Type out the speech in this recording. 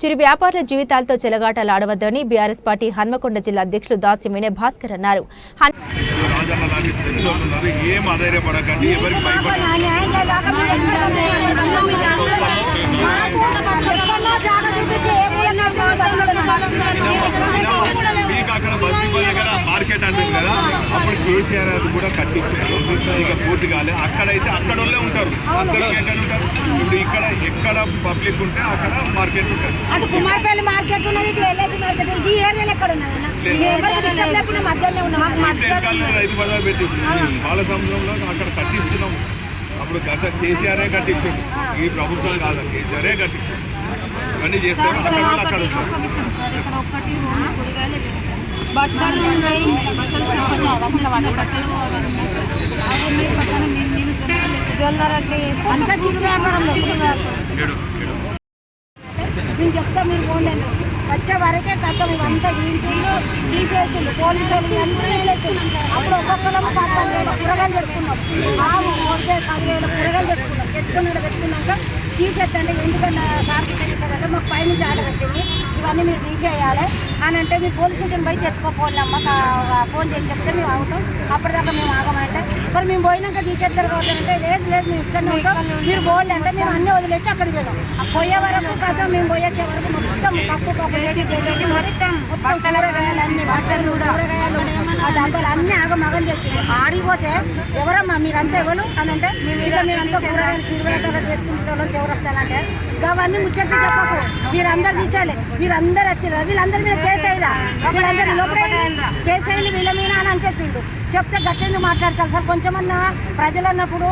చిరు వ్యాపారుల జీవితాలతో చెలగాటలాడవద్దని BRS party Hanamkonda జిల్లా అధ్యక్షులు దాసిమినే భాస్కర్ అన్నారు. మీకు అక్కడ బస్ దగ్గర మార్కెట్ అంటుంది కదా అప్పుడు కేసీఆర్ అది కూడా కట్టించారు. ఇక పూర్తి కాలేదు అక్కడైతే అక్కడ వాళ్ళే ఉంటారు. అక్కడ ఎక్కడ ఉంటారు. ఇప్పుడు ఇక్కడ ఎక్కడ పబ్లిక్ ఉంటే అక్కడ మార్కెట్ ఉంటుంది. అటు కుమార్పల్లి మార్కెట్ ఉన్నది ఇటు ఎల్ఐసి మార్కెట్. ఈ ఏరియాలో ఎక్కడ ఉన్నది? మధ్యలో ఉన్నాం రైతు బజార్ పెట్టించు బాల సముద్రంలో అక్కడ కట్టిస్తున్నాం. అప్పుడు గత కేసీఆరే కట్టించాడు. ఈ ప్రభుత్వం కాదు కేసీఆరే కట్టించాడు. ఇవన్నీ చేస్తాం అక్కడ వాళ్ళు బట్టలు ఉన్నాయి బట్టలు కావాలి అసలు వాళ్ళ బట్టలు అవన్నీ అవన్నీ పక్కన నేను నేను అట్లా అంతా చిరు వ్యాపారంలో నేను చెప్తా మీరు పోండి. వచ్చే వరకే కథం ఇవంతా దీంట్లో తీసేసిండు పోలీసు వాళ్ళు అందరూ వెళ్ళొచ్చు అప్పుడు ఒక్కొక్కరము పదకొండు వేల కూరగాయలు తెచ్చుకున్నాం. ఆవు పోతే పదివేల కూరగాయలు తెచ్చుకున్నాం. తెచ్చుకున్నాడు తెచ్చుకున్నాక తీసేటండి ఎందుకంటే సార్కి తెలుస్తుందంటే మాకు పైనుంచి ఆర్డర్ వచ్చింది. ఇవన్నీ మీరు తీసేయాలి. అని అంటే మీరు పోలీస్ స్టేషన్ పోయి తెచ్చుకోపోలే అమ్మ కా- ఫోన్ చేసి చెప్తే మేము ఆగుతాం. అప్పటిదాకా మేము ఆగమంటే మరి మేము పోయినాక తీసేద్దరు అంటే లేదు లేదు మేము ఇక్కడ మీరు పోలే అంటే మేము అన్నీ వదిలేసి అక్కడికి వెళ్ళాం పోయే వరకు కాదు మేము పోయొచ్చే వరకు మొత్తం పప్పు చేసేసి మొత్తం కూరగాయలు అన్ని బట్టలు కూరగాయలు ఆ డబ్బాలు అన్ని ఆగమగం చేసింది ఆడిపోతే ఎవరమ్మా మీరంతా ఎవరు? అని అంటే ఇట్లా మేమంతా కూరగాయలు చిరువేటలో చేసుకుంటాలో చివరొస్తానంటే అవన్నీ ముచ్చట్లు చెప్పకు. మీరందరు తీసేయాలి. మీరందరూ వచ్చారు వీళ్ళందరి మీద కేసు అయ్యారా వీళ్ళందరూ లోపల కేసు అయ్యింది వీళ్ళ మీద అని అని చెప్పిండు. చెప్తే గట్టెందుకు మాట్లాడతారు. సార్ కొంచెమన్నా ప్రజలు అన్నప్పుడు